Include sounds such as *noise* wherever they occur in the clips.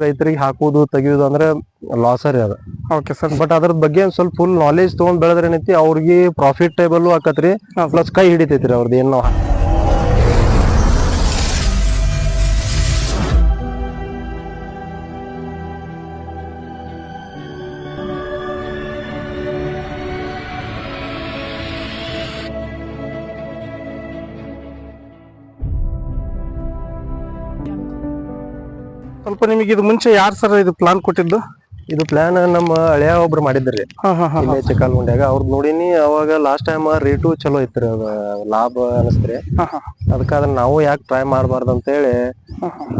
ರೈತರಿಗೆ ಹಾಕುದು ತೆಗಿಯೋದು ಅಂದ್ರೆ ಲಾಸರಿ ಅದ ಓಕೆ ಸರ್ ಬಟ್ ಅದ್ರ ಬಗ್ಗೆ ಒಂದ್ ಸ್ವಲ್ಪ ಫುಲ್ ನಾಲೆಜ್ ತಗೊಂಡ್ ಬೆಳೆದ್ರೆ ಏನೈತಿ ಅವ್ರಿಗೆ ಪ್ರಾಫಿಟೇಬಲ್ ಆಕತ್ರಿ ಪ್ಲಸ್ ಕೈ ಹಿಡಿತೈತ್ರಿ ಅವ್ರದ್ದು ಏನ್ ಸ್ವಲ್ಪ ನಿಮಗೆ ಇದು ಮುಂಚೆ ಯಾರು ಸರ್ ಇದು ಪ್ಲಾನ್ ಕೊಟ್ಟಿದ್ದು? ಇದು ಪ್ಲಾನ್ ನಮ್ಮ ಹಳೆಯ ಒಬ್ರು ಮಾಡಿದ್ರಿ ಇಲ್ಲೇ ಚಿಕ್ಕಲ್ಗುಂಡ್ಯಾಗ ನೋಡಿನಿ ಅವಾಗ ಲಾಸ್ಟ್ ಟೈಮ್ ರೇಟು ಚಲೋ ಅದ. ಲಾಭ ಅನಸ್ತ್ರಿ ಅದಕ್ಕ ಅದನ್ನ ನಾವು ಯಾಕೆ ಟ್ರೈ ಮಾಡಬಾರ್ದು ಅಂತೇಳಿ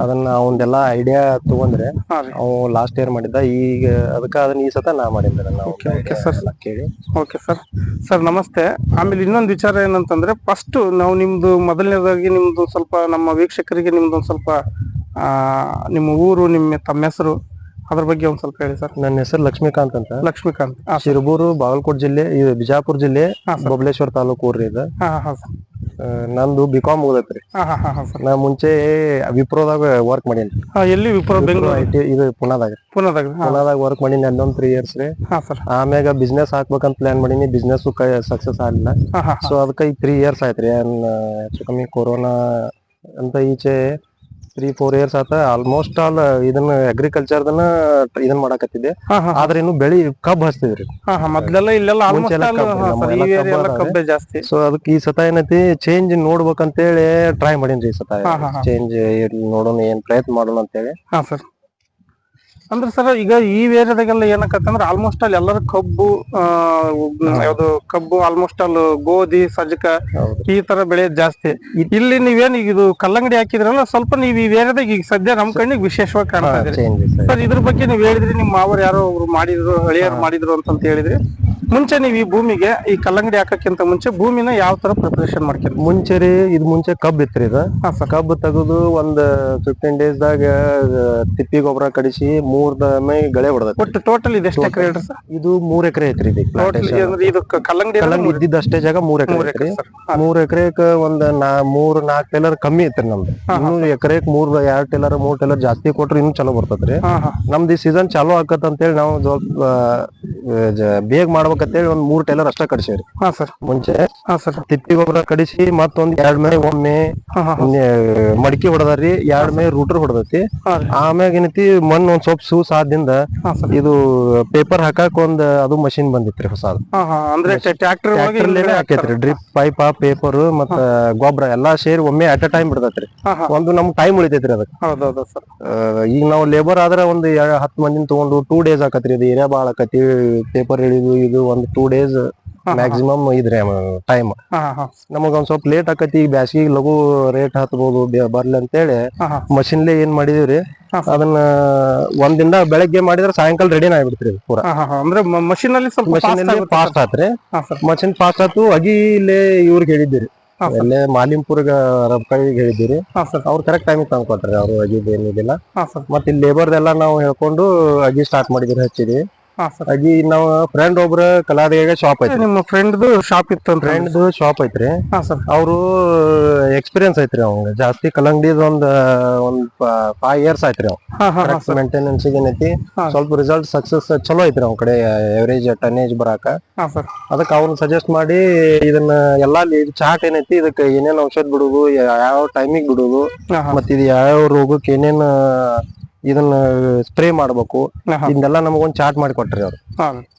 ಅದನ್ನ ಅವಂದೆಲ್ಲ ಐಡಿಯಾ ತಗೊಂಡ್ರೆ ಅವು ಲಾಸ್ಟ್ ಇಯರ್ ಮಾಡಿದ್ದ. ಈಗ ಅದಕ್ಕ ಅದನ್ನ ಈ ಸತ ನಾ ಮಾಡಿದ್ದೆ ನಾವು okay, ಕೇಳಿ. ಓಕೆ ಸರ್ ಸರ್ ನಮಸ್ತೆ. ಆಮೇಲೆ ಇನ್ನೊಂದು ವಿಚಾರ ಏನಂತಂದ್ರೆ ಫಸ್ಟ್ ನಾವು ನಿಮ್ದು ಮೊದಲನೇದಾಗಿ ನಿಮ್ದು ಸ್ವಲ್ಪ ನಮ್ಮ ವೀಕ್ಷಕರಿಗೆ ನಿಮ್ದು ಒಂದು ಸ್ವಲ್ಪ ನಿಮ್ಮ ಊರು ನಿಮ್ಮ ತಮ್ಮ ಹೆಸರು ಅದ್ರ ಬಗ್ಗೆ ಒಂದ್ ಸ್ವಲ್ಪ ಹೇಳಿ ಸರ್. ನನ್ನ ಹೆಸರು ಲಕ್ಷ್ಮೀಕಾಂತ್ ಅಂತ. ಲಕ್ಷ್ಮೀಕಾಂತ್. ಆ, ಸರ್. ಶಿರಬೂರು ಬಾಗಲಕೋಟೆ ಜಿಲ್ಲೆ ಇದು ಬಿಜಾಪುರ ಜಿಲ್ಲೆ ಬಬಲೇಶ್ವರ ತಾಲೂಕು ಊರ್ರಿ ಇದು. ಹಾ ಹಾ ಸರ್. ಆ, ನಂದು ಬಿ ಕಾಮ್ ಓದತ್ರಿ ಹಾ ಹಾ ಹಾ ಹಾ ಸರ್. ನಾ ಮುಂಚೆ ವಿಪ್ರೋದಾಗ ವರ್ಕ್ ಮಾಡೀನಿ. ಹಾ ಎಲ್ಲಿ ವಿಪ್ರೋ ಬೆಂಗಳೂರು? ಐ ಟಿ ಇದು ಪುನಾದಾಗ. ಪುನಾದಾಗ ಹಾ. ಪುನಾದಾಗ ವರ್ಕ್ ಮಾಡೀನಿ ಅಲ್ಲೊಂದ್ ತ್ರೀ ಇಯರ್ಸ್ ರೀ. ಹಾ ಸರ್. ಆಮ್ಯಾಗ ಬಿಸ್ನೆಸ್ ಹಾಕ್ಬೇಕಂತ ಪ್ಲಾನ್ ಮಾಡೀನಿ ಬಿಸ್ನೆಸ್ ಸಕ್ಸಸ್ ಆಗಿಲ್ಲ ಹಾ ಹಾ ಸೊ ಅದಕ್ಕೆ ಈಗ ತ್ರೀ ಇಯರ್ಸ್ ಆಯ್ತ್ರಿ. ಏನ್ ಹೆಚ್ಚು ಕಮ್ಮಿ ಕೊರೋನಾ ಅಂತ ಈಚೆ ತ್ರೀ ಫೋರ್ ಇಯರ್ಸ್ ಆತ ಆಲ್ಮೋಸ್ಟ್ ಆಲ್ ಇದನ್ನ ಅಗ್ರಿಕಲ್ಚರ್ ಇದನ್ನ ಮಾಡಾಕತ್ತಿದ್ದೆ. ಆದ್ರೆ ಇನ್ನು ಬೆಳಿ ಕಬ್ಬ್ ಹಚ್ತಿದ್ರಿ. ಮೊದ್ಲೆಲ್ಲ ಇಲ್ಲೆಲ್ಲ ಜಾಸ್ತಿ. ಸೊ ಅದಕ್ಕೆ ಈ ಸತ ಏನೈತಿ ಚೇಂಜ್ ನೋಡ್ಬೇಕಂತೇಳಿ ಟ್ರೈ ಮಾಡೀನ್ರಿ ಈ ಸತ. ಚೇಂಜ್ ನೋಡೋಣ ಏನ್ ಪ್ರಯತ್ನ ಮಾಡೋಣ ಅಂತೇಳಿ. ಹಾ ಸರ್. ಅಂದ್ರೆ ಸರ್ ಈಗ ಈ ಏರಿಯಾದಾಗೆಲ್ಲ ಏನಕ್ಕಂತಂದ್ರೆ ಆಲ್ಮೋಸ್ಟ್ ಅಲ್ಲಿ ಎಲ್ಲರೂ ಕಬ್ಬು ಆ ಯಾವ್ದು ಕಬ್ಬು ಆಲ್ಮೋಸ್ಟ್ ಅಲ್ಲಿ ಗೋಧಿ ಸಜ್ಜಕ ಈ ತರ ಬೆಳೆ ಜಾಸ್ತಿ. ಇಲ್ಲಿ ನೀವೇನ್ ಈಗ ಇದು ಕಲ್ಲಂಗಡಿ ಹಾಕಿದ್ರಲ್ಲ ಸ್ವಲ್ಪ ನೀವು ಈ ಏರಿಯಾದಾಗ ಈಗ ಸದ್ಯ ನಮ್ ಕಣ್ಣಿಗೆ ವಿಶೇಷವಾಗಿ ಕಾಣ್ತಾ ಇದ್ರಿ ಸರ್ ಇದ್ರ ಬಗ್ಗೆ ನೀವ್ ಹೇಳಿದ್ರಿ ನಿಮ್ಮ ಮಾವರು ಯಾರೋ ಒಬ್ರು ಮಾಡಿದ್ರು ಹಳಿಯರು ಮಾಡಿದ್ರು ಅಂತ ಹೇಳಿದ್ರಿ. ಮುಂಚೆ ನೀವು ಈ ಭೂಮಿಗೆ ಈ ಕಲ್ಲಂಗಡಿ ಹಾಕಕ್ಕಿಂತ ಮುಂಚೆ ಭೂಮಿನ ಯಾವ ತರ ಪ್ರಿಪರೇಷನ್ ಮಾಡ್ಕೊಂಡು ಮುಂಚೆ ರೀ ಇದ್ ಮುಂಚೆ ಕಬ್ಬ್ ಇತ್ರಿ ಇದು. ಕಬ್ಬು ತೆಗೆದು ಒಂದ್ ಫಿಫ್ಟೀನ್ ಡೇಸ್ ದಾಗ ತಿಪ್ಪಿ ಗೊಬ್ಬರ ಕಡಿಸಿ ಮೂರ್ ಮೈ ಗಳೆ ಹೊಡೆದ ಒಟ್ಟು ಟೋಟಲ್ ಇದು ಎಷ್ಟು ಎಕರೆ ಹೇಳ್ರಿ ಸರ್? ಇದು ಮೂರ್ ಎಕರೆ ಐತ್ರಿ ಇದು ಟೋಟಲ್ ಅಂದ್ರೆ ಇದು ಕಲ್ಲಂಗಡಿ ಕಲ್ಲಂಗಡಿ ಇದ್ದಿದ್ದ ಅಷ್ಟೇ ಜಾಗ ಮೂರ್ ಎಕರೆ ಮೂರ್ ಐತ್ರಿ. ಮೂರ್ ಎಕರೆಕ್ ಒಂದ್ ನಾ ಮೂರ್ ನಾಲ್ಕ್ ಟೇಲರ್ ಕಮ್ಮಿ ಐತ್ರಿ ನಮ್ದು. ಇನ್ನು ಎಕರೆಕ್ ಮೂರ್ ಎರಡ್ ಟೇಲರ್ ಮೂರ್ ಟೇಲರ್ ಜಾಸ್ತಿ ಕೊಟ್ರೆ ಇನ್ನು ಚಲೋ ಬರ್ತದ್ರಿ ನಮ್ದು ಈ ಸೀಸನ್ ಚಾಲೂ ಆಕತ್ ಅಂತೇಳಿ ನಾವು ಆ, ಬೇಗ ಮಾಡ್ಬೇಕಂತೇಳಿ ಒಂದ್ ಮೂರ್ ಟೈಲರ್ ಅಷ್ಟೇ ಕಡಿಸೇವ್ರಿ ಹಾ ಸರ್ ಮುಂಚೆ ಹಾ ಸರ್ ತಿಪ್ಪಿ ಗೊಬ್ಬರ ಕಡಿಸಿ ಮತ್ತೊಂದ್ ಎರಡ್ ಮೇ ಒಮ್ಮೆ ಮಡಕಿ ಹೊಡೆದಾರಿ ಎರಡ್ ಮೇ ರೂಟರ್ ಹೊಡೆದೈತಿ. ಆಮ್ಯಾಗ ಏನೈತಿ ಮಣ್ಣು ಒಂದ್ ಸ್ವಲ್ಪ ಸೂಸ್ ಆದಿಂದ ಇದು ಪೇಪರ್ ಹಾಕಾಕ ಒಂದ್ ಅದು ಮಷಿನ್ ಬಂದಿತ್ರಿ ಹೊಸಾದ. ಹಾ ಹಾ ಅಂದ್ರೆ ಹಾಕೈತ್ರಿ. ಡ್ರಿಪ್ ಪೈಪ್ ಪೇಪರ್ ಮತ್ತ ಗೊಬ್ಬರ ಎಲ್ಲಾ ಸೇರಿ ಒಮ್ಮೆ ಅಟ್ ಅ ಟೈಮ್ ಬಿಡ್ತೈತ್ರಿ. ಒಂದು ನಮ್ ಟೈಮ್ ಉಳಿತೈತ್ರಿ ಅದಕ್ಕೆ. ಈಗ ನಾವು ಲೇಬರ್ ಆದ್ರೆ ಒಂದ್ ಹತ್ತು ಹತ್ತ್ ಮಂದಿನ ತಗೊಂಡು ಟೂ ಡೇಸ್ ಆಕತ್ರಿ ಇದು ಏರಿಯಾ ಬಾಳ ಆಕತಿ ಪೇಪರ್ ಹಿಡಿದು ಇದು ಒಂದು ಟೂ ಡೇಸ್ ಮ್ಯಾಕ್ಸಿಮಮ್ ಇದ್ರೆ ಟೈಮ್ ನಮಗ ಒಂದ್ ಸ್ವಲ್ಪ ಲೇಟ್ ಆಕತಿ ಈಗ ಬ್ಯಾಸಿಗೆ ಲಘು ರೇಟ್ ಹತ್ಬಹುದು ಬರ್ಲಿ ಅಂತೇಳಿ ಮಷಿನ್ಲೆ ಏನ್ ಮಾಡಿದೀವ್ರಿ. ಅದನ್ನ ಒಂದಿಂದ ಬೆಳಗ್ಗೆ ಮಾಡಿದ್ರೆ ಸಾಯಂಕಾಲ ರೆಡಿನ ಆಗ್ಬಿಡ್ತೀರಿ ಪೂರಾ. ಅಂದ್ರೆ ಮಷಿನ್ ಅಲ್ಲಿ ಸ್ವಲ್ಪ ಮಷಿನ್ ಫಾಸ್ಟ್ ಆತ್ರಿ. ಮಷಿನ್ ಫಾಸ್ಟ್ ಆತು ಅಗಿ ಇಲ್ಲೇ ಇವ್ರಿಗೆ ಹೇಳಿದ್ದೀರಿ. ಎಲ್ಲೇ ಮಾಲಿಂಪುರ್ಗ ರಬ್ಕಾಯಿಗೆ ಹೇಳಿದ್ದೀರಿ. ಅವ್ರು ಕರೆಕ್ಟ್ ಟೈಮಿಗೆ ತಂದು ಕೊಟ್ರಿ ಅವ್ರು ಅಗಿದ್ ಏನಿದಿಲ್ಲ ಮತ್ತೆ ಇಲ್ಲಿ ಲೇಬರ್ದೆಲ್ಲ ನಾವು ಹೇಳ್ಕೊಂಡು ಅಗಿ ಸ್ಟಾರ್ಟ್ ಮಾಡಿದ್ರಿ ಹಚ್ಚಿದ್ವಿ. ಹಾ ಸರ್. ಅಗಿ ನಾವು ಫ್ರೆಂಡ್ ಒಬ್ರ ಕಲಾದಿಗೆ ಶಾಪ್ ಐತ್ರಿ. ನಿಮ್ಮ ಫ್ರೆಂಡ್ದು ಶಾಪ್ ಇತ್ತು ಅಂತ ಫ್ರೆಂಡ್ ಶಾಪ್ ಐತ್ರಿ. ಹಾ ಸರ್. ಅವರು ಎಕ್ಸ್ಪೀರಿಯನ್ಸ್ ಐತ್ರಿ ಅವಂಗ. ಜಾಸ್ತಿ ಕಲಂಗಡಿ ಒಂದ್ ಒಂದ್ ಫೈವ್ ಇಯರ್ಸ್ ಆಯ್ತ್ರಿ ಅವ್. ಮೇಂಟೆನೆನ್ಸ್ ಏನೈತಿ. ಸ್ವಲ್ಪ ರಿಸಲ್ಟ್ ಸಕ್ಸಸ್ ಚಲೋ ಐತ್ರಿ ಅವ್ನ ಕಡೆ ಎವರೇಜ್ ಟನ್ನೇಜ್ ಬರಾಕ. ಅದಕ್ಕೆ ಅವ್ರನ್ನ ಸಜೆಸ್ಟ್ ಮಾಡಿ ಇದನ್ನ ಎಲ್ಲಾ ಚಾಟ್ ಏನೈತಿ ಇದಕ್ಕೆ ಏನೇನ್ ಔಷಧ ಬಿಡುದು ಯಾವ ಟೈಮಿಗೆ ಬಿಡುದು ಹಾ ಇದು ಯಾವ ರೋಗಕ್ಕೆ ಏನೇನ್ ಇದನ್ನ ಸ್ಪ್ರೇ ಮಾಡ್ಬೇಕು. ಇದನ್ನೆಲ್ಲ ನಮಗೊಂದ್ ಚಾರ್ಟ್ ಮಾಡಿ ಕೊಟ್ರಿ ಅವ್ರು.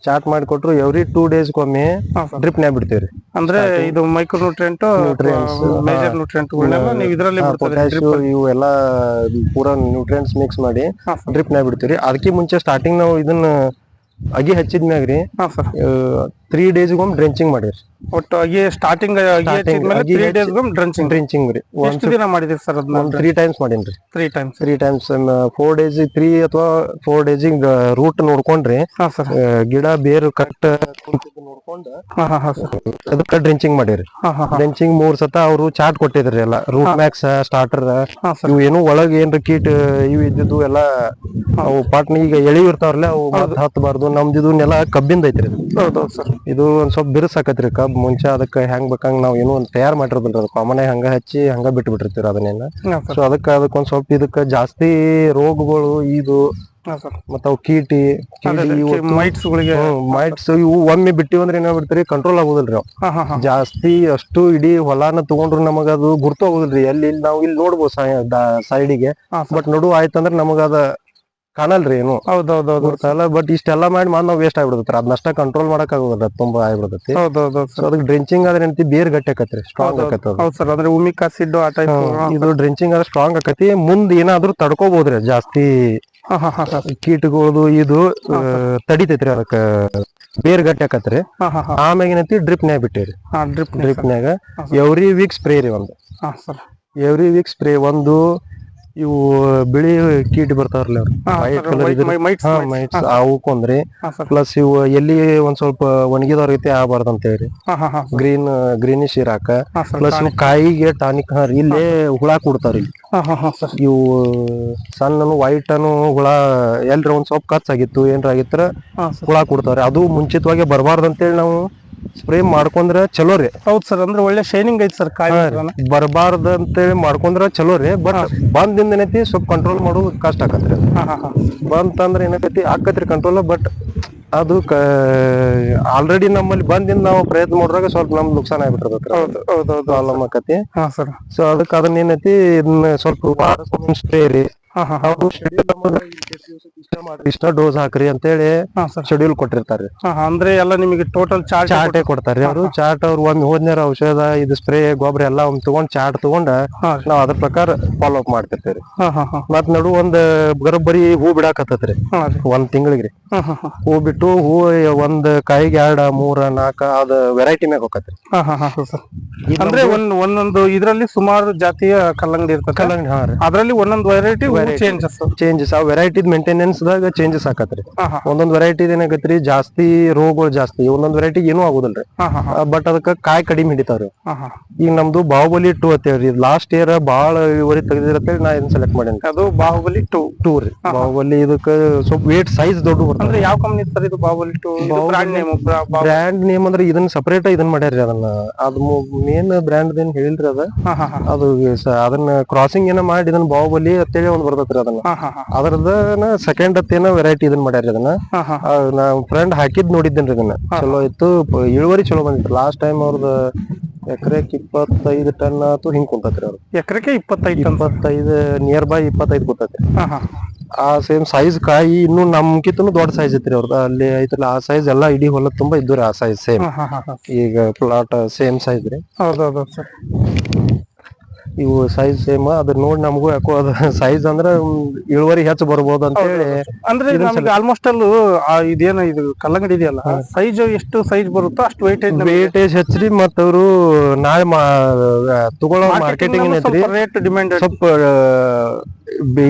ಚಾರ್ಟ್ ಮಾಡಿ ಕೊಟ್ರು ಎವ್ರಿ ಟೂ ಡೇಸ್ಗೊಮ್ಮೆ ಒಮ್ಮೆ ಡ್ರಿಪ್ ನೇ ಬಿಡ್ತೀವ್ರಿ ಅಂದ್ರೆ ಇದು ಮೈಕ್ರೋ ನ್ಯೂಟ್ರಿಯೆಂಟ್ ಮೇಜರ್ ನ್ಯೂಟ್ರಿಯೆಂಟ್ಗಳನ್ನೆಲ್ಲ ನೀವು ಇದರಲ್ಲಿ ಇವು ಎಲ್ಲ ಪೂರಾ ನ್ಯೂಟ್ರಿಯೆಂಟ್ಸ್ ಮಿಕ್ಸ್ ಮಾಡಿ ಡ್ರಿಪ್ ನೇ ಬಿಡ್ತೀವ್ರಿ ಅದಕ್ಕೆ ಮುಂಚೆ ಸ್ಟಾರ್ಟಿಂಗ್ ನಾವು ಇದನ್ನ ಅಗಿ ಹಚ್ಚಿದ ಹಾ ಸರ್. ತ್ರೀ ಡೇಸ್ಗೊಮ್ಮೆ ಡ್ರೆಂಚಿಂಗ್ ಮಾಡಿರಿ. ಒಟ್ಟು ಅಗಿ ಸ್ಟಾರ್ಟಿಂಗ್ ಅಗಿ ಅಗಿ ತ್ರೀ ಡೇಸ್ ಡ್ರಂಚಿಂಗ್ ಡ್ರೆಂಚಿಂಗ್ ರೀ. ಎಷ್ಟು ದಿನ ಮಾಡಿದಿರಿ ಸರ್ ಅದನ್ನ three times ಮಾಡೀನ್ರಿ. Three times three times four days three ಅಥವಾ ಫೋರ್ ಡೇಸಿಂಗ್ ರೂಟ್ ನೋಡ್ಕೊಂಡ್ರಿ. ಗಿಡ ಬೇರು ಕರೆಕ್ಟ್ ನೋಡ್ಕೊಂಡು ಅದಕ್ಕೆ ಡ್ರೆಂಚಿಂಗ್ ಮಾಡಿರಿ. ಹಾ ಹಾ ಹಾ. ಡ್ರೆಂಚಿಂಗ್ ಮೂರ್ ಸತ ಅವರು ಚಾರ್ಟ್ ಕೊಟ್ಟಿದ್ರಿ ಎಲ್ಲ ರೂಟ್ ಮ್ಯಾಕ್ಸ್ ಸ್ಟಾರ್ಟರ್ ಇವು ಏನು ಒಳಗ್ ಏನ್ರಿ ಕೀಟ್ ಇವು ಇದ್ದಿದ್ದು ಎಲ್ಲ ಅವು ಪಾಟ್ನ ಈಗ ಎಳಿ ಇರ್ತಾವ್ರಲ್ಲ ಅವು ಹತ್ತಬಾರ್ದು ನಮ್ದು ಇದು ನೆಲ ಕಬ್ಬಿಂದ ಐತ್ರಿ ಇದು. ಹೌದೌದು ಸರ್. ಇದು ಒಂದ್ ಸ್ವಲ್ಪ ಬಿರುಸ್ ಕಬ್ಬ. ಕಬ್ ಮುಂಚೆ ಅದಕ್ಕೆ ಹೆಂಗ್ ಬೇಕಂಗ್ ನಾವ್ ಏನೋ ಒಂದ್ ತಯಾರ ಮಾಡಿರೋದಿಲ್ರಿ ಅದು ಕಾಮನ್ ಆಗಿ ಹಂಗ ಹಚ್ಚಿ ಹಂಗ ಬಿಟ್ಟು ಬಿಟ್ಟಿರ್ತೀವಿ ಅದನ್ನೆಲ್ಲ ಹಾಂ ಸೊ ಅದಕ್ಕ ಅದಕ್ಕೆ ಒಂದ್ ಸ್ವಲ್ಪ ಇದಕ್ಕ ಜಾಸ್ತಿ ರೋಗಗಳು ಇದು ಮತ್ತ ಅವು ಕೀಟಿ ಮೈಟ್ಸ್ ಮೈಟ್ಸ್ ಇವು ಒಮ್ಮೆ ಬಿಟ್ಟಿವಿ ಅಂದ್ರೆ ಏನಾಗ್ಬಿಡ್ತೀರಿ ಕಂಟ್ರೋಲ್ ಆಗೋದಿಲ್ರಿ ಅವು. ಹಾಂ ಹಾಂ ಹಾಂ. ಜಾಸ್ತಿ ಅಷ್ಟು ಇಡೀ ಹೊಲಾನ ತಗೊಂಡ್ರು ನಮಗ ಅದು ಗುರ್ತು ಆಗೋದಿಲ್ರಿ. ಎಲ್ಲಿ ನಾವು ಇಲ್ಲಿ ನೋಡ್ಬೋದು ಸೈಡಿಗೆ ಬಟ್ ನಡು ಆಯ್ತಂದ್ರೆ ನಮಗ ಅದ ಕಾಣಲ್ರಿ ಏನು? ಹೌದೌದೌದು. ಬಟ್ ಇಷ್ಟೆಲ್ಲ ಮಾಡಿ ಮಾಡಿ ನಾವು ವೇಸ್ಟ್ ಆಗ್ಬಿಡ್ತೈತಿ ಅದನ್ನಷ್ಟ ಕಂಟ್ರೋಲ್ ಮಾಡಕ್ ಆಗೋದ ತುಂಬಾ ಆಗ್ಬಿಡ್ತೈತಿ. ಹೌದೌದು ಸೊ ಅದಕ್ಕೆ ಡ್ರಿಂಚಿಂಗ್ ಆದ್ರೆ ಏನಂತಿ ಬೇರ್ ಗಟ್ಟಿ ಆಕತ್ರಿ ಸ್ಟ್ರಾಂಗ್ ಆಕತ್ತ ಉಮಿ ಹೌದು ಸರ್ ಅಂದ್ರೆ ಉಮಿಕ್ ಆಸಿಡ್ ಆ ಟೈಪ್ ಇದು ಡ್ರಿಂಚಿಂಗ್ ಆದ್ರೆ ಸ್ಟ್ರಾಂಗ್ ಆಕತಿ ಮುಂದ್ ಏನಾದ್ರೂ ತಡ್ಕೋಬಹುದ್ರಿ ಜಾಸ್ತಿ ಕೀಟಗಳದು ಇದು ತಡಿತೈತ್ರಿ ಅದಕ್ಕ ಬೇರ್ ಗಟ್ಟಿ ಆಕತ್ರಿ ಆಮ್ಯಾಗ ಏನೈತಿ ಡ್ರಿಪ್ ನ್ಯಾಗ ಬಿಟ್ಟಿರಿ ಡ್ರಿಪ್ ಡ್ರಿಪ್ ನ್ಯಾಗ ಎವ್ರಿ ವೀಕ್ ಸ್ಪ್ರೇ ರೀ ಒಂದು. ಎವ್ರಿ ವೀಕ್ ಸ್ಪ್ರೇ ಒಂದು ಇವು ಬಿಳಿ ಕೀಟ ಬರ್ತಾವ್ರಲ್ಲ ಅವ್ರು. ಅವಕ್ಕೊಂದ್ರಿ ಪ್ಲಸ್ ಇವು ಎಲ್ಲಿ ಒಂದ್ ಸ್ವಲ್ಪ ಒಣಗಿದವ್ರ ರೀತಿ ಆಗಬಾರ್ದು ಅಂತ ಹೇಳಿ. ಗ್ರೀನ್ ಗ್ರೀನಿಶ್ ಇರಾಕ ಪ್ಲಸ್ ಇವು ಕಾಯಿಗೆ ಟಾನಿಕ್ ಹಾರಿ ಇಲ್ಲೇ ಹುಳ ಕೊಡ್ತಾರ ಇವು ಸಣ್ಣನು ವೈಟ್ ಅನು ಹುಳ ಎಲ್ರ ಒಂದ್ ಸ್ವಲ್ಪ ಕಚ್ಚಾಗಿತ್ತು ಏನ್ರ ಆಗಿತ್ರ ಹಾಂ ಸರ್. ಹುಳ ಕೊಡ್ತಾವ್ರಿ ಅದು ಮುಂಚಿತವಾಗಿ ಬರಬಾರ್ದು ಅಂತೇಳಿ ನಾವು ಸ್ಪ್ರೇ ಮಾಡ್ಕೊಂಡ್ರ ಚಲೋ ರೀ. ಹೌದು ಸರ್ ಅಂದ್ರೆ ಒಳ್ಳೆ ಶೈನಿಂಗ್ ಐತಿ ಸರ್ ಕಾಯಿ ಬರಬಾರ್ದ ಅಂತೇಳಿ ಮಾಡ್ಕೊಂಡ್ರ ಚಲೋ ರೀ ಬಟ್ ಬಂದಿಂದ ಏನೈತಿ ಸ್ವಲ್ಪ ಕಂಟ್ರೋಲ್ ಮಾಡೋದು ಕಷ್ಟ ಆಕತ್ರಿ ಬಂತಂದ್ರೆ ಏನಾಕತಿ ಆಕತ್ರಿ ಕಂಟ್ರೋಲ್ ಬಟ್ ಅದು ಆಲ್ರೆಡಿ ನಮ್ಮಲ್ಲಿ ಬಂದಿಂದ ನಾವು ಪ್ರಯತ್ನ ಮಾಡಿದಾಗ ಸ್ವಲ್ಪ ನಮ್ಗೆ ನುಕ್ಸಾನ ಆಗ್ಬಿಟ್ಟಿರ್ತೈತಿ ಪ್ರಾಬ್ಲಮ್ ಆಕತಿ ಸರ್. ಸೊ ಅದಕ್ಕೆ ಅದನ್ನ ಏನೈತಿ ಇದನ್ನ ಸ್ವಲ್ಪ ಸ್ಪ್ರೇ ರೀ. ಅವ್ರು ನಮಗ ಇಷ್ಟ ಮಾಡ್ರಿ ಇಷ್ಟ ಡೋಸ್ ಹಾಕ್ರಿ ಅಂತೇಳಿ ಹಾಂ ಸರ್. ಶೆಡ್ಯೂಲ್ ಕೊಟ್ಟಿರ್ತಾರ್ರಿ ಹಾ ಅಂದ್ರೆ ಎಲ್ಲ ನಿಮಗೆ ಟೋಟಲ್ ಚಾರ್ಜ್ ಚಾರ್ಟೆ ಕೊಡ್ತಾರ್ರಿ ಅವರು ಚಾರ್ಟ್ ಅವ್ರು ಒಮ್ಮೆ ಹೋದ್ನೇರ ಔಷಧ ಇದು ಸ್ಪ್ರೇ ಗೊಬ್ಬರ ಎಲ್ಲ ಒಮ್ಮೆ ತಗೊಂಡ್ ಚಾರ್ಟ್ ತಗೊಂಡ ನಾವು ಅದ್ರ ಪ್ರಕಾರ ಫಾಲೋ ಅಪ್ ಮಾಡ್ತಿರ್ತೇವ್ರಿ ಹಾಂ ಹಾಂ ಹಾಂ. ಮತ್ ನಡು ಒಂದ್ ಬರೋಬ್ಬರಿ ಹೂ ಬಿಡಾಕತ್ತೈತ್ರಿ ಒಂದ್ ತಿಂಗಳಿಗ್ರಿ ಹಾಂ ಬಿಟ್ಟು ಹೂ ಒಂದ್ ಕಾಯಿಗೆ ಎರಡ ಮೂರ ನಾಲ್ಕ ಅದ ವೆರೈಟಿ ಮ್ಯಾಗ ಹೋಗತ್ರಿ ಹಾಂ ಹಾಂ ಹಾಂ ಅಂದ್ರೆ ಒಂದ್ ಒಂದೊಂದು ಇದ್ರಲ್ಲಿ ಸುಮಾರು ಜಾತಿಯ ಕಲ್ಲಂಗಡಿ ಇರ್ತದೆ ಕಲ್ಲಂಗಡಿ ಹಾ ರೀ. ಅದರಲ್ಲಿ ಒಂದೊಂದು ವೆರೈಟಿ ಚೇಂಜಸ್ ಚೇಂಜಸ್ ಆ ವೆರೈಟಿ ಮೇಂಟೆನೆನ್ಸ್ ದಾಗ ಚೇಂಜಸ್ ಆಕತ್ರಿ. ಒಂದೊಂದ್ ವೆರೈಟಿ ಏನಾಗತ್ರಿ ಜಾಸ್ತಿ ರೋಗಗಳು ಜಾಸ್ತಿ ಒಂದೊಂದ್ ವೆರೈಟಿ ಏನೂ ಆಗುದಿಲ್ರಿ. ಬಟ್ ಅದಕ್ಕ ಕಾಯಿ ಕಡಿಮೆ ಹಿಡಿತಾವ್ರಿ. ಈಗ ನಮ್ದು ಬಾಹುಬಲಿ ಟೂ ಅಂತ ಹೇಳ್ರಿ ಲಾಸ್ಟ್ ಇಯರ್ ಬಾಳ ಇವರಿ ತೆಗೆದಿರತ್ತೇಳಿ ನಾ ಇದನ್ನ ಸೆಲೆಕ್ಟ್ ಮಾಡೇನಿ ಅದು ಬಾಹುಬಲಿ ಟೂ ಟೂ ರೀ. ಬಾಹುಬಲಿ ಇದಕ್ಕ ಸ್ವಲ್ಪ ವೇಟ್ ಸೈಜ್ ದೊಡ್ಡ ಬರ್ತದೆ. ಯಾವ ಕಂಪನಿ ಸರ್ ಇದು Baahubali two brand name brand name ಅಂದ್ರೆ ಇದನ್ನ ಸಪರೇಟ್ ಇದನ್ನ ಮಾಡ್ಯಾರ್ರಿ ಅದನ್ನ. ಅದ್ ಮೇನ್ ಬ್ರ್ಯಾಂಡ್ ಏನ್ ಹೇಳಿಲ್ರಿ ಅದ. ಅದು ಅದನ್ನ ಕ್ರಾಸಿಂಗ್ ಏನೋ ಮಾಡಿ ಇದನ್ನ ಬಾಹುಬಲಿ ಅಂತೇಳಿ ಒಂದ್ ಬರ್ತೈತ್ರಿ ಅದನ್ನ. ಅದ್ರದ್ದನ ಸೆಕೆಂಡ್ ಅತ್ತೇನ ವೆರೈಟಿ ಇದನ್ನ ಮಾಡ್ಯಾರ ಅದನ್ನ. ನಾ ಫ್ರೆಂಡ್ ಹಾಕಿದ್ ನೋಡಿದ್ದೇನ್ರಿ ಇದನ್ನ. ಚಲೋ ಇತ್ತು ಇಳುವರಿ ಚಲೋ ಬಂದಿತ್ತು. ಲಾಸ್ಟ್ ಟೈಮ್ ಅವ್ರದ್ದು ಎಕರೆಕ್ ಇಪ್ಪತ್ತೈದು ಟನ್ ಆತು ಹಿಂಗ್ ಕುಂತತ್ರಿ ಅವ್ರು ಎಕರೆಕೆ ಇಪ್ಪತ್ತೈದು ಇಪ್ಪತ್ತೈದು ನಿಯರ್ ಬೈ ಇಪ್ಪತ್ತೈದು ಕೂತೈತ್ರಿ. ಆ ಸೇಮ್ ಸೈಜ್ ಕಾಯಿ ಇನ್ನು ನಮ್ಕಿಂತನು ದೊಡ್ಡ ಸೈಜ್ ಐತ್ರಿ ಅವ್ರದ್ದು ಅಲ್ಲಿ ಐತಲ್ಲ ಆ ಸೈಜ್ ಎಲ್ಲಾ ಇಡೀ ಹೊಲ ತುಂಬಾ ಇದ್ದು ಆ ಸೈಜ್ ಸೇಮ್ ಈಗ ಪ್ಲಾಟ್ ಸೇಮ್ ಸೈಜ್ ರೀ. ಹೌದು ಹೌದು ಸರ್. ಇವು ಸೈಜ್ ಸೇಮ್ ಅದ್ರ ನೋಡಿ ನಮಗೂ ಯಾಕೋ ಅದ ಸೈಜ್ *laughs* ಅಂದ್ರ ಇಳುವರಿ ಹೆಚ್ಚು ಬರ್ಬೋದು ಅಂತ ಹೇಳಿ ಅಂದ್ರೆ ನಮ್ಗೆ ಆಲ್ಮೋಸ್ಟ್ ಅಲ್ಲೂ ಇದೇನ ಇದು ಕಲ್ಲಂಗಡಿ ಇದೆಯಲ್ಲ ಸೈಜ್ ಎಷ್ಟು ಸೈಜ್ ಬರುತ್ತೋ ಅಷ್ಟು ವೇಟೇಜ್ ವೇಟೇಜ್ ಹೆಚ್ಚ್ರಿ ಮತ್ತ ಅವರು ನಾಳೆ ತಗೊಳ್ಳೋ ಮಾರ್ಕೆಟಿಂಗ್ ರೇಟ್ ಡಿಮ್ಯಾಂಡ್ ಸ್ವಲ್ಪ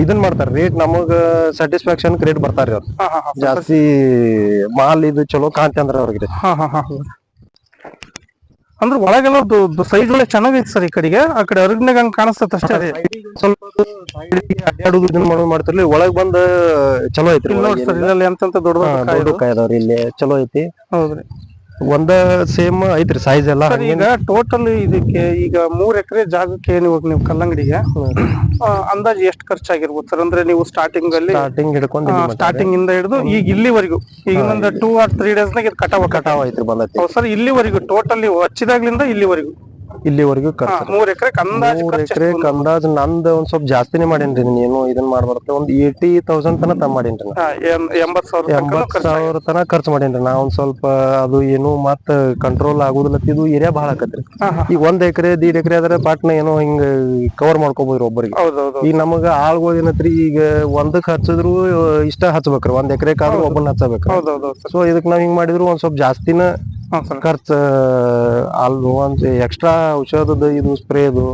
ಇದನ್ ಮಾಡ್ತಾರ ರೇಟ್ ನಮಗ ಸ್ಯಾಟಿಸ್ಫ್ಯಾಕ್ಷನ್ ರೇಟ್ ಬರ್ತಾರ ಅವ್ರು. ಜಾಸ್ತಿ ಮಾಲ್ ಇದು ಚಲೋ ಕಾಂತಿ ಅಂದ್ರ ಅವ್ರಿಗೆ. ಅಂದ್ರೆ ಒಳಗೆಲ್ಲ ಸೈಜ್ ಒಳ್ಳೆ ಚೆನ್ನಾಗೈತೆ ಸರ್ ಈ ಕಡೆಗೆ. ಆ ಕಡೆ ಅರಗ್ನಾಗ ಹಂಗ್ ಕಾಣಿಸ್ತದ ಅಷ್ಟೇ ರೀ ಸ್ವಲ್ಪ side ಗೆ ಅಡ್ಡಾಡುದು ಇದನ್ನ ಮಾಡೋದು ಮಾಡ್ತಿರ್ಲಿ. ಒಳಗ್ ಬಂದ ಚಲೋ ಐತ್ರಿ ಇಲ್ಲಿ ನೋಡಿ ಸರ್ ಇಲ್ಲೆಲ್ಲ ಎಂತೆಂತ ದೊಡ್ಡ ದೊಡ್ಡ ಕಾಯಿ ದೊಡ್ಡ ಕಾಯಿ ಅದಾವ್ರಿ ಇಲ್ಲಿ. ಚಲೋ ಐತಿ. ಹೌದ್ರಿ. ಒಂದ ಸೇಮ್ ಐತ್ರಿ ಸೈಜ್ ಎಲ್ಲ ಸರ್ ಈಗ ಟೋಟಲ್ ಇದಕ್ಕೆ ಈಗ ಮೂರ್ ಎಕರೆ ಜಾಗಕ್ಕೆ ನೀವು ನೀವು ಕಲ್ಲಂಗಡಿಗೆ? ಅಂದಾಜು ಎಷ್ಟು ಖರ್ಚಾಗಿರ್ಬೋದು ಸರ್? ಅಂದ್ರೆ ನೀವು ಸ್ಟಾರ್ಟಿಂಗ್ ಅಲ್ಲಿ ಸ್ಟಾರ್ಟಿಂಗ್ ಹಿಡ್ಕೊಂಡು ಸ್ಟಾರ್ಟಿಂಗ್ ಇಂದ ಹಿಡಿದು ಈಗ ಇಲ್ಲಿವರೆಗೂ ಈಗ ಒಂದು ಟೂ ಆರ್ ತ್ರೀ ಡೇಸ್ ನಾಗ ಇದು ಕಟಾವ ಕಟಾವ್ ಐತ್ರಿ ಬಂದೈತಿ ಸರ್ ಇಲ್ಲಿವರೆಗೂ ಟೋಟಲ್ ನೀವು ಹಚ್ಚಿದಾಗ್ಲಿಂದ ಇಲ್ಲಿವರೆಗೂ. ಇಲ್ಲಿವರೆಗೂ ಮೂರ್ ಎಕರೆ ಅಂದಾಜು ಮೂರ್ ಖರ್ಚು ಎಕರೆ ಅಂದಾಜ್ ನಂದ್ ಒಂದ್ ಸ್ವಲ್ಪ ಜಾಸ್ತಿನೇ ಮಾಡೇನ್ರಿ ನೀನು ಇದನ್ ಮಾಡ್ಬಾರ್ದು. ಒಂದ್ ಏಯ್ಟಿ ತೌಸಂಡ್ ತನ ತಮ್ಮ ಮಾಡೇನ್ರಿ ಎಂಬತ್ ಸಾವಿರ ತನ ಖರ್ಚು ಮಾಡೇನ್ರಿ ನಾ ಒಂದ್ ಸ್ವಲ್ಪ ಅದು ಏನು ಮತ್ತ ಕಂಟ್ರೋಲ್ ಆಗುದಿಲ್ಲ ಇದು ಏರಿಯಾ ಬಹಳ ಆಕತ್ರಿ. ಈಗ ಒಂದ್ ಎಕರೆ ದೀಡ್ ಎಕರೆ ಆದ್ರೆ ಪಾಟ್ನ ಏನೋ ಹಿಂಗ ಕವರ್ ಮಾಡ್ಕೋಬಹುದ್ರಿ ಒಬ್ಬರಿಗೆ. ಈಗ ನಮಗ ಆಳ್ಗಳು ಏನತ್ರಿ ಈಗ ಒಂದಕ್ ಹಚ್ಚಿದ್ರು ಇಷ್ಟ ಹಚ್ಬೇಕ್ರಿ. ಒಂದ್ ಎಕರೆ ಆದ್ರೂ ಒಬ್ಬನ ಹಚ್ಚಬೇಕ್ರಿ ಸೊ ಇದಕ್ ನಾವ್ ಹಿಂಗ್ ಮಾಡಿದ್ರು ಒಂದ್ ಸ್ವಲ್ಪ ಜಾಸ್ತಿನ ಖರ್ಚು ಅಲ್ಲಿ ಒಂದ್ ಎಕ್ಸ್ಟ್ರಾ ಔಷಧದ ಇದು ಸ್ಪ್ರೇ ಇದು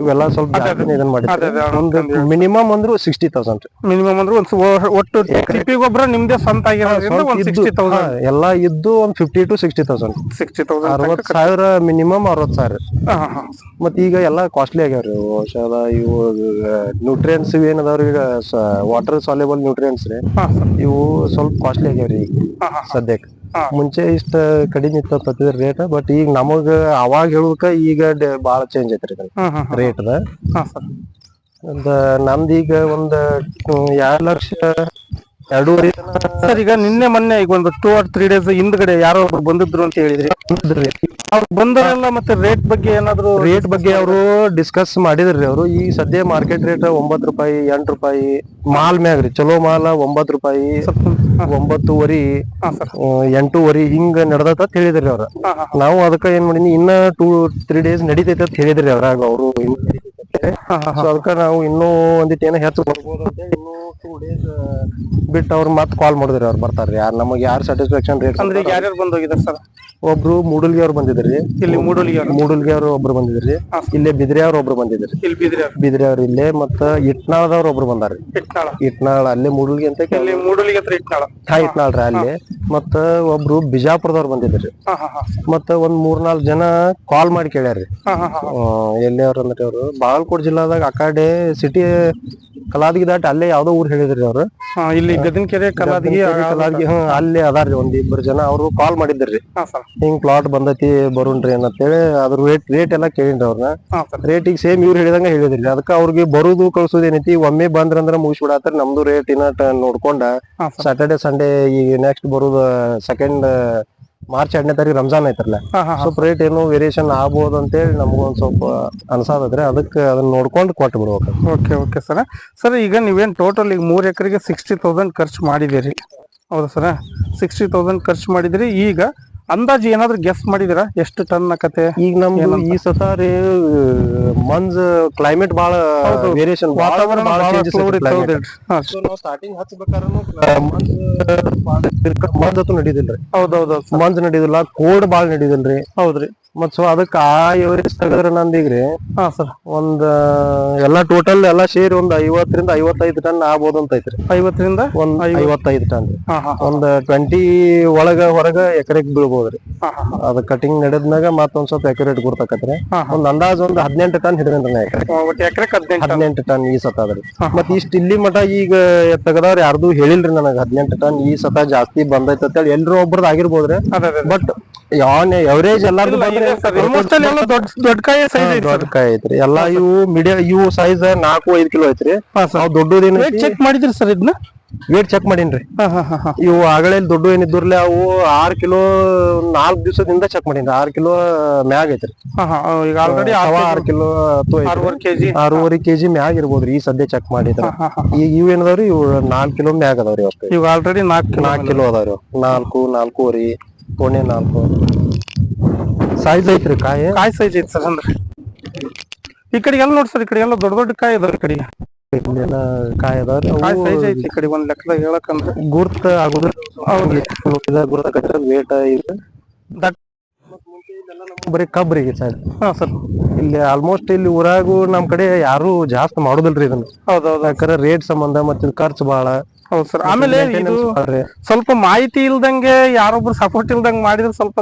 ಇವೆಲ್ಲ ಸ್ವಲ್ಪ ಇದನ್ನ ಮಾಡಿದ್ರಿ ಒಂದು ಮಿನಿಮಮ್ ಅಂದ್ರು ಸಿಕ್ಸ್ಟಿ ತೌಸಂಡ್ ಮಿನಿಮಮ್ ಅಂದ್ರೆ ಒಂದು ಒಟ್ಟು ತಿಪ್ಪಿ ಗೊಬ್ಬರ ನಿಮ್ದೇ ಸ್ವಂತ ಆಗಿರೋದ್ರಿಂದ ಒಂದು ಸಿಕ್ಸ್ಟಿ ತೌಸಂಡ್ ಎಲ್ಲ ಇದ್ದು ಒಂದ್ fifty to sixty thousand sixty thousand ಅರವತ್ ಸಾವಿರ ಮಿನಿಮಮ್ ಅರವತ್ ಸಾವಿರ. ಹಾ ಹಾ ಮತ್ ಈಗ ಎಲ್ಲ ಕಾಸ್ಟ್ಲಿ ಆಗ್ಯಾವ್ರಿ ಇವು ಔಷಧ ಇವು ನ್ಯೂಟ್ರಿಯನ್ಸ್ ಏನದಾವ್ರಿ ಈಗ ವಾಟರ್ ಸಾಲ್ಯುಬಲ್ ನ್ಯೂಟ್ರಿಯನ್ಸ್ ರೀ. ಇವು ಸ್ವಲ್ಪ ಕಾಸ್ಟ್ಲಿ ಆಗ್ಯಾವ್ರಿ ಈಗ ಸದ್ಯಕ್ಕೆ. ಮುಂಚೆ ಇಷ್ಟ ಕಡಿಮೆ ಇತ್ತ ರೇಟ್ ಬಟ್ ಈಗ ನಮಗ ಅವಾಗ ಹೇಳುದಕ್ಕ ಈಗ ಬಾಳ ಚೇಂಜ್ ಐತ್ರಿ ರೇಟ್ ಒಂದ್ ನಮ್ದು ಈಗ ಒಂದ್ ಎರಡ್ ಲಕ್ಷ ಎರಡೂವರೆ ಸರ್ ಈಗ ನಿನ್ನೆ ಮೊನ್ನೆ ಈಗ ಒಂದು ಟೂ ಆರ್ ತ್ರೀ ಡೇಸ್ ಹಿಂದ್ಗಡೆ ಯಾರೋ ಒಬ್ರು ಬಂದಿದ್ರು ಅಂತ ಹೇಳಿದ್ರಿ. ಅವ್ರು ಬಂದವರೆಲ್ಲ ಮತ್ತೆ ರೇಟ್ ಬಗ್ಗೆ ಏನಾದ್ರು ರೇಟ್ ಬಗ್ಗೆ ಅವರು ಡಿಸ್ಕಸ್ ಮಾಡಿದ್ರಿ ಅವರು. ಈ ಸದ್ಯ ಮಾರ್ಕೆಟ್ ರೇಟ್ ಒಂಬತ್ ರೂಪಾಯಿ ಎಂಟ್ ರೂಪಾಯಿ ಮಾಲ್ ಮ್ಯಾಗ ರೀ. ಚಲೋ ಮಾಲ ಒಂಬತ್ ರೂಪಾಯಿ ಒಂಬತ್ತುವರಿ ಎಂಟೂವರಿ ಹಿಂಗ ನಡ್ದತ್ತ ಅಂತ ಹೇಳಿದ್ರಿ ಅವ್ರ. ನಾವು ಅದಕ್ಕ ಏನ್ ಮಾಡಿದ್ವಿ? ಇನ್ನ ಟೂ ತ್ರೀ ಡೇಸ್ ನಡೀತೈತೆ ಅಂತ ಹೇಳಿದ್ರಿ ಅವ್ರಾಗ ಅವರು. ಸೊ ಅದಕ್ಕೆ ನಾವು ಇನ್ನೂ ಒಂದಿಟ್ಟು ಏನೋ ಹೆಚ್ಚು ಬರ್ಬೋದು ಅಂತ ಹೇಳಿ ಇನ್ನೂ ಟೂ ಡೇಸ್ ಬಿಟ್ಟು ಅವ್ರು ಮತ್ತೆ ಕಾಲ್ ಮಾಡಿದ್ರಿ ಅವ್ರು ಬರ್ತಾರ್ರಿ ಯಾರು ನಮಗೆ ಯಾರು ಸ್ಯಾಟಿಸ್ಫ್ಯಾಕ್ಷನ್ ರೇಟ್ ಅಂದ್ರೆ ಯಾರ್ಯಾರು ಬಂದ್ ಹೋಗಿದಾರೆ ಸರ್? ಒಬ್ರು ಮೂಡಲ್ಗಿ ಅವ್ರು ಬಂದಿದ್ರಿ. ಇಲ್ಲಿ ಮೂಡಲ್ಗಿ ಅವ್ರು. ಮೂಡಲ್ಗಿ ಅವ್ರು ಒಬ್ರು ಬಂದಿದ್ರಿ. ಇಲ್ಲಿ ಬಿದ್ರಿ ಅವ್ರು ಒಬ್ರು ಬಂದಿದ್ರಿ. ಇಲ್ಲಿ ಬಿದ್ರಿ ಬಿದ್ರಿ ಅವ್ರು ಇಲ್ಲೇ ಮತ್ತ ಇಟ್ನಾಳದವ್ರು ಒಬ್ರು ಬಂದಾರ್ರಿ ಇಟ್ನಾಳ. ಇಟ್ನಾಳ್ ಅಲ್ಲೇ ಮೂಡಲ್ಗಿ ಅಂತ ಇಲ್ಲಿ ಮೂಡಲ್ಗಿ ಹತ್ರ ಇಟ್ನಾಳ. ಹಾ ಇಟ್ನಾಳ್ರಿ ಅಲ್ಲಿ. ಮತ್ತ ಒಬ್ರು ಬಿಜಾಪುರದವ್ರು ಬಂದಿದ್ರಿ. ಮತ್ತ ಒಂದ್ ಮೂರ್ನಾಲ್ಕು ಜನ ಕಾಲ್ ಮಾಡಿ ಕೇಳ್ಯಾರ್ರಿ ಎಲ್ಲಿ ಅವ್ರ ಅಂದ್ರೆ ಅವ್ರು? ಬಾಗಲಕೋಟೆ ಜಿಲ್ಲಾದಾಗ ಆ ಕಡೆ ಸಿಟಿ ಕಲಾದಗಿ ದಾಟ ಅಲ್ಲೇ ಯಾವ್ದೋ ಊರ್ ಹೇಳಿದ್ರಿ ಅವ್ರು. ಹಾ ಇಲ್ಲಿ ಗದಿನಕೆರೆ ಕಲಾದಗಿ ಕಲಾದಗಿ ಹ್ಮ್ ಅಲ್ಲೇ ಅದಾರ್ರಿ ಒಂದ್ ಇಬ್ಬರು ಜನ ಅವ್ರು ಕಾಲ್ ಮಾಡಿದ್ರಿ ಹಾ ಸರ್. ಹಿಂಗ್ ಪ್ಲಾಟ್ ಬಂದೈತಿ ಬರುಣ್ರಿ ಅನ್ನತ್ತೇಳಿ ಅದ್ರ ರೇಟ್ ರೇಟ್ ಎಲ್ಲಾ ಕೇಳಿನ್ರಿ ಅವ್ರನ್ನ ಹಾ ಸರ್. ಈಗ ಸೇಮ್ ಇವ್ರು ಹೇಳಿದಂಗ ಹೇಳಿದ್ರಿ. ಅದಕ್ಕ ಅವ್ರಿಗೆ ಬರುದು ಕಳ್ಸೋದು ಏನೈತಿ ಒಮ್ಮೆ ಬಂದ್ರಂದ್ರ ಮುಗಿಸ್ಬಿಡತ್ತಾರ ನಮ್ದು ರೇಟ್ ಇನ್ನ ಟ- ನೋಡ್ಕೊಂಡ ಹಾ ಸರ್. ಸಾಟರ್ಡೆ ಸಂಡೇ ಈಗ ನೆಕ್ಸ್ಟ್ ಬರುದು ಸೆಕೆಂಡ್ ಮಾರ್ಚ್ ಎರಡನೇ ತಾರೀಕು ರಂಜಾನ್ ಐತ್ರಲ್ಲ ಹಾ ಸ್ವಲ್ಪ ರೇಟ್ ಏನು ವೇರಿಯೇಷನ್ ಆಗ್ಬೋದು ಅಂತೇಳಿ ನಮಗೊಂದು ಸ್ವಲ್ಪ ಅನ್ಸಾದ್ರೆ ಅದಕ್ಕೆ ಅದನ್ನ ನೋಡ್ಕೊಂಡು ಕೊಟ್ಟು ಬಿಡ್ಬೇಕು. ಓಕೆ ಓಕೆ ಸರ್ ಸರ್ ಈಗ ನೀವೇನ್ ಟೋಟಲ್ ಈಗ ಮೂರು ಎಕರೆಗೆ ಸಿಕ್ಸ್ಟಿ ತೌಸಂಡ್ ಖರ್ಚು ಮಾಡಿದಿರಿ ಹೌದಾ ಸರ್ ಸಿಕ್ಸ್ಟಿ ತೌಸಂಡ್ ಖರ್ಚು ಮಾಡಿದಿರಿ ಈಗ ಅಂದಾಜು ಏನಾದ್ರು ಗೆಸ್ ಮಾಡಿದಿರಾ? ಎಷ್ಟು ಟನ್ ಆಕತೆ ಈಗ ನಮ್ ಈ ಸತಾರಿ ಮಂಜ್ ಕ್ಲೈಮೇಟ್ ಬಾಳ ವೇರಿಯೇಷನ್ ವಾತಾವರಣ ಸ್ಟಾರ್ಟಿಂಗ್ ಹಚ್ಬೇಕಾದ್ರೂ ಮಂಜ್ ನಡೀದಿಲ್ರಿ. ಹೌದೌದು. ಮಂಜ್ ನಡೀದಿಲ್ಲ ಕೋಡ್ ಬಾಳ್ ನಡೀದಿಲ್ರಿ. ಹೌದ್ರಿ. ಮತ್ ಸೊ ಅದಕ್ಕ ಆ ಎವರೇಜ್ ತೆಗದ್ರ ನಂದೀಗ್ರಿ ಹಾ ಸರ್ ಒಂದ್ ಎಲ್ಲಾ ಟೋಟಲ್ ಎಲ್ಲಾ ಸೇರಿ ಒಂದ್ ಐವತ್ತರಿಂದ ಐವತ್ತೈದು ಟನ್ ಆಗ್ಬೋದು ಅಂತ ಐತ್ರಿ ಐವತ್ತರಿಂದ ಒಂದ್ ಐವತ್ತೈದು ಟನ್. ಹಾ ಹಾ ಒಂದ್ ಟ್ವೆಂಟಿ ಒಳಗ ಹೊರಗ ಎಕರೆಗ್ ಬೀಳ್ಬೋದ್ರಿ. ಹಾ ಹಾ ಅದ ಕಟಿಂಗ್ ನಡೆದ್ನಾಗ ಮತ್ತೊಂದ್ ಸ್ವಲ್ಪ ಎಕರೆಟ್ ಗುರ್ತಕತ್ರಿ ಹಾ, ಒಂದ್ ಅಂದಾಜ್ ಒಂದ್ ಹದಿನೆಂಟು ಟನ್ ಹಿಡಿದ್ರಿ ಎಕರೆ ಒಟ್ಟು ಹದಿನೆಂಟು ಹದಿನೆಂಟು ಟನ್ ಈ ಸತ ಅದ್ರಿ ಹಾ, ಮತ್ ಇಷ್ಟ ಇಲ್ಲಿ ಮಟ ಈಗ ತೆಗದವ್ರ ಯಾರ್ದು ಹೇಳಿಲ್ರಿ ನನಗ್ ಹದಿನೆಂಟು ಟನ್ ಈ ಸತ ಜಾಸ್ತಿ ಬಂದೈತೆ ಅಂತೇಳಿ ಎಲ್ರು ಒಬ್ರದ್ ಆಗಿರ್ಬೋದ್ರಿ. ಅದೇ ಅದೇ ಬಟ್ ಯಾವನ್ ಎವರೇಜ್ ಎಲ್ಲಾರ್ದು ಬಂದ್ರೆ ಆಲ್ಮೋಸ್ಟ್ ಅಲ್ಲಿ ಎಲ್ಲ ದೊಡ್ಡ ದೊಡ್ಡ ಕಾಯಿ ಸೈಜ್ ಐತಿ ದೊಡ್ಡ ಕಾಯಿ ಐತ್ರಿ. ಎಲ್ಲಾ ಇವು ಮೀಡಿಯಂ ಇವು ಸೈಜ್ ನಾಲ್ಕು ಐದ್ ಕಿಲೋ ಐತ್ರಿ. ನಾವ್ ವೇಟ್ ಚೆಕ್ ಮಾಡಿದ್ರಿ ಸರ್ ಇದನ್ನ ವೇಟ್ ಚೆಕ್ ಮಾಡೀನ್ರಿ. ಇವು ಆಗಲೇ ದೊಡ್ಡ ಏನಿದ್ರಲ್ಲಿ ಅವು ಆರ್ ಕಿಲೋ ನಾಲ್ಕ್ ದಿವಸದಿಂದ ಚೆಕ್ ಮಾಡೀನಿ ಆರ್ ಕಿಲೋ ಮ್ಯಾಗ್ ಐತ್ರಿ. ಈಗ ಆಲ್ರೆಡಿ ಆರ್ ಕಿಲೋ ಆರೂವರೆ ಕೆಜಿ ಆರೂವರೆ ಕೆಜಿ ಮ್ಯಾಗ್ ಇರ್ಬೋದ್ರಿ. ಈ ಸದ್ಯ ಚೆಕ್ ಮಾಡಿದ್ರ. ಈಗ ಇವ್ ಏನದಾವ್ರಿ ಇವ್ ನಾಲ್ಕ್ ಕಿಲೋ ಮ್ಯಾಗ್ ಅದಾವ್ರಿ ಅಷ್ಟೇ ಈಗ ಆಲ್ರೆಡಿ ನಾಲ್ಕು ಕಿಲೋ ನಾಲ್ಕ್ ಕಿಲೋ ಅದಾವ್ರಿ. ನಾಲ್ಕು ನಾಲ್ಕೂವರೆ. ಪೌಣೆ ನಾಲ್ಕು. ಸೈಜ್ ಐತ್ರಿ ಕಾಯಿ? ಕಾಯಿ ಸೈಜ್ ಐತಿ ಸರ್ ಅಂದ್ರೆ. ಈ ಕಡೆಗೆಲ್ಲ ನೋಡಿ ಸರ್ ಈ ಕಡೆಗೆಲ್ಲ ದೊಡ್ಡ ದೊಡ್ಡ ಕಾಯಿ ಇದಾವೆ ಈ ಕಡೆ ಇಲ್ಲೆಲ್ಲ ಕಾಯಿ ಅದಾವ್ರಿ ಕಾಯಿ ಸೈಜ್ ಐತಿ ಈ ಕಡೆ ಒಂದ್ ಲೆಕ್ಕದಾಗ ಹೇಳಕಂದ್ರೆ ಗುರ್ತ ಆಗುದ್ರ ಗುರ್ತ ಕಟ್ಟಿರ ವೇಟ್ ಇದು ದಟ್ ಬರೀ ಕಬ್ರಿ ಸೈಡ್ ಹಾ ಸರ್. ಇಲ್ಲಿ ಆಲ್ಮೋಸ್ಟ್ ಇಲ್ಲಿ ಊರಾಗೂ ನಮ್ ಕಡೆ ಯಾರು ಜಾಸ್ತಿ ಮಾಡುದಿಲ್ರಿ ಇದನ್ನ. ಹೌದೌದು ಯಾಕಂದ್ರೆ ರೇಟ್ ಸಂಬಂಧ ಮತ್ತೆ ಖರ್ಚು ಬಾಳ. ಹೌದು ಸರ್ ಆಮೇಲೆ ಇದು ಸ್ವಲ್ಪ ಮಾಹಿತಿ ಇಲ್ದಂಗೆ ಯಾರೊಬ್ರು ಸಪೋರ್ಟ್ ಇಲ್ದಂಗೆ ಮಾಡಿದ್ರೆ ಸ್ವಲ್ಪ.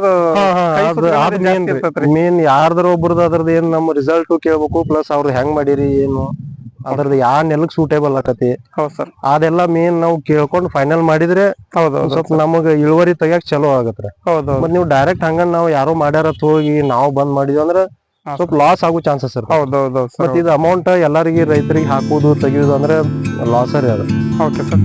ಮೇನ್ ಯಾರ್ದಾರ ಒಬ್ರದ್ದು ಅದ್ರದ್ದು ಏನ್ ನಮ್ಮ ರಿಸಲ್ಟ್ ಕೇಳ್ಬೇಕು ಪ್ಲಸ್ ಅವ್ರ ಹೆಂಗ್ ಮಾಡಿರಿ ಏನು ಅದ್ರದ್ದು ಯಾ ನೆಲಕ್ ಸೂಟೇಬಲ್ ಆಕತಿ. ಹೌದು ಸರ್ ಅದೆಲ್ಲ ಮೇನ್ ನಾವು ಕೇಳ್ಕೊಂಡು ಫೈನಲ್ ಮಾಡಿದ್ರೆ ಹೌದು ಸ್ವಲ್ಪ ನಮಗ ಇಳುವರಿ ತೆಗಿಯಕ್ ಚಲೋ ಆಗತ್ರಿ. ಹೌದು ಮತ್ ನೀವು ಡೈರೆಕ್ಟ್ ಹಂಗ ನಾವು ಯಾರೋ ಮಾಡ್ಯಾರ ತೋಗಿ ಹೋಗಿ ನಾವು ಬಂದ್ ಮಾಡಿದ್ವಿ ಅಂದ್ರೆ ಸ್ವಲ್ಪ ಲಾಸ್ ಆಗೋ ಚಾನ್ಸಸ್ ಇರ್ತದೆ ಹೌದೌದು ಸರ್ ಮತ್ ಇದು ಅಮೌಂಟ್ ಎಲ್ಲರಿಗೆ ರೈತರಿಗೆ ಹಾಕುದು ತೆಗಿಯೋದು ಅಂದ್ರೆ ಲಾಸ್ ರೀ ಅದು ಓಕೆ ಸರ್